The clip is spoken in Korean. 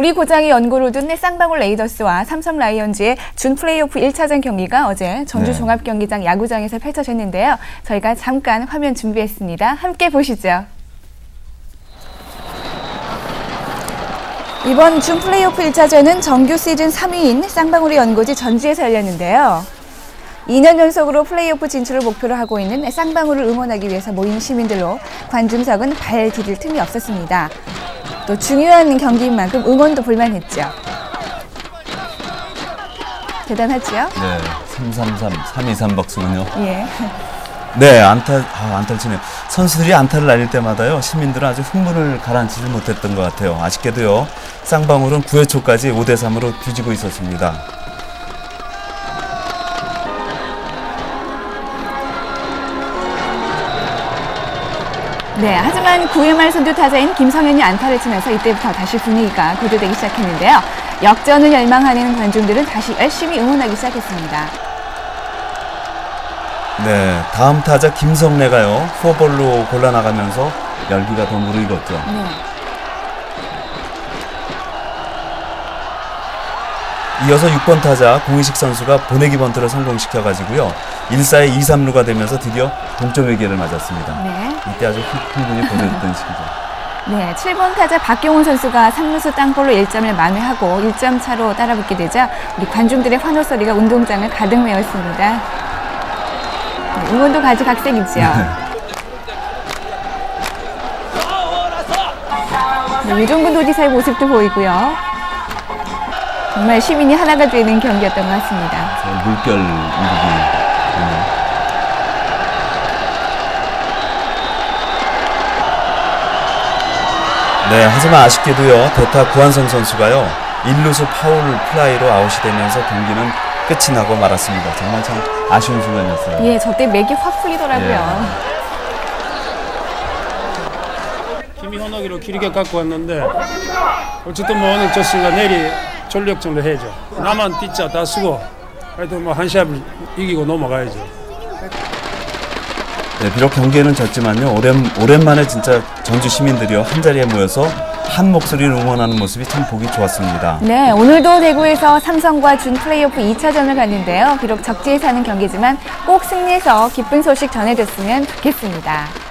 우리 고장이 연고를 둔 쌍방울 레이더스와 삼성 라이온즈의 준 플레이오프 1차전 경기가 어제 전주 네. 종합경기장 야구장에서 펼쳐졌는데요. 저희가 잠깐 화면 준비했습니다. 함께 보시죠. 이번 준 플레이오프 1차전은 정규 시즌 3위인 쌍방울의 연고지 전주에서 열렸는데요. 2년 연속으로 플레이오프 진출을 목표로 하고 있는 쌍방울을 응원하기 위해서 모인 시민들로 관중석은 발 디딜 틈이 없었습니다. 또 중요한 경기인 만큼 응원도 볼만했죠. 대단하죠? 네, 333, 323 박수군요. 예. 네, 안타, 아, 안타를 치네요. 선수들이 안타를 날릴 때마다요, 시민들은 아주 흥분을 가라앉히지 못했던 것 같아요. 아쉽게도요, 쌍방울은 9회 초까지 5대3으로 뒤지고 있었습니다. 네, 하지만 9회 말 선두 타자인 김성현이 안타를 치면서 이때부터 다시 분위기가 고조되기 시작했는데요. 역전을 열망하는 관중들은 다시 열심히 응원하기 시작했습니다. 네, 다음 타자 김성래가요, 포볼로 골라나가면서 열기가 더 무르익었죠. 네. 이어서 6번 타자 공희식 선수가 보내기 번트를 성공시켜가지고요, 1사의 2, 3루가 되면서 드디어 동점 외기를 맞았습니다. 네. 이때 아주 흥분이 고조됐던 시기죠. 네, 7번 타자 박경훈 선수가 3루수 땅볼로 1점을 만회하고 1점 차로 따라붙게 되자 우리 관중들의 환호 소리가 운동장을 가득 메웠습니다. 네, 응원도 가지각색이죠. 네, 유종근 도지사의 모습도 보이고요. 정말 시민이 하나가 되는 경기였던 것 같습니다. 저 물결 이루기. 네, 하지만 아쉽게도요, 대타 구한성 선수가요, 1루수 파울 플라이로 아웃이 되면서 경기는 끝이 나고 말았습니다. 정말 참 아쉬운 순간이었어요. 예, 저때 맥이 확 풀리더라고요. 힘이 현하기로 길게 갖고 왔는데 어쨌든 뭐 오늘 졌으니까 내일이 전력 정도 해야죠. 나만 뛰자 다 쓰고 하여튼 뭐한 시합을 이기고 넘어가야죠. 네, 비록 경기에는 졌지만요, 오랜, 오랜만에 진짜 전주 시민들이요, 한 자리에 모여서 한 목소리를 응원하는 모습이 참 보기 좋았습니다. 네, 오늘도 대구에서 삼성과 준 플레이오프 2차전을 갔는데요. 비록 적지에 사는 경기지만 꼭 승리해서 기쁜 소식 전해줬으면 좋겠습니다.